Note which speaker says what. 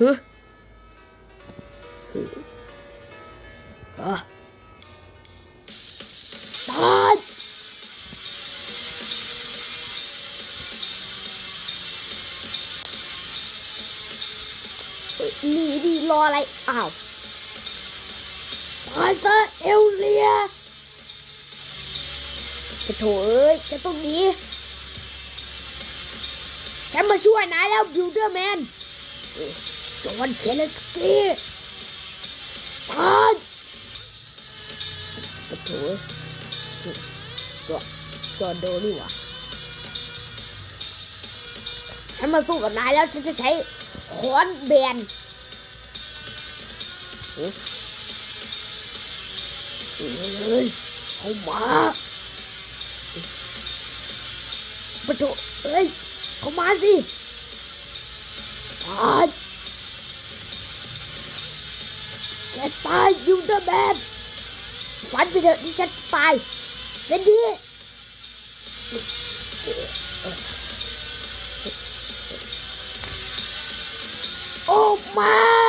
Speaker 1: ฮึอะตายเอ้ยหนีดิรออะไร อ้าวตายซะเอลเลียจะโถเอ้ยจะต้องหนีฉันมาช่วยนายแล้วบิวเดอร์แมน จอนเชลสกี้ทานโอ้โหตัวจอนโดนี่ว่าฉันมาสู้กับนายแล้วฉันจะใช้ขอนแบนเฮ้ย เข้ามาปะโถเอ้ยเข้ามาสิ จะตายยูเดอร์แมนฝันไปเถอะที่ฉันตายเป็นดีโอ้ไม่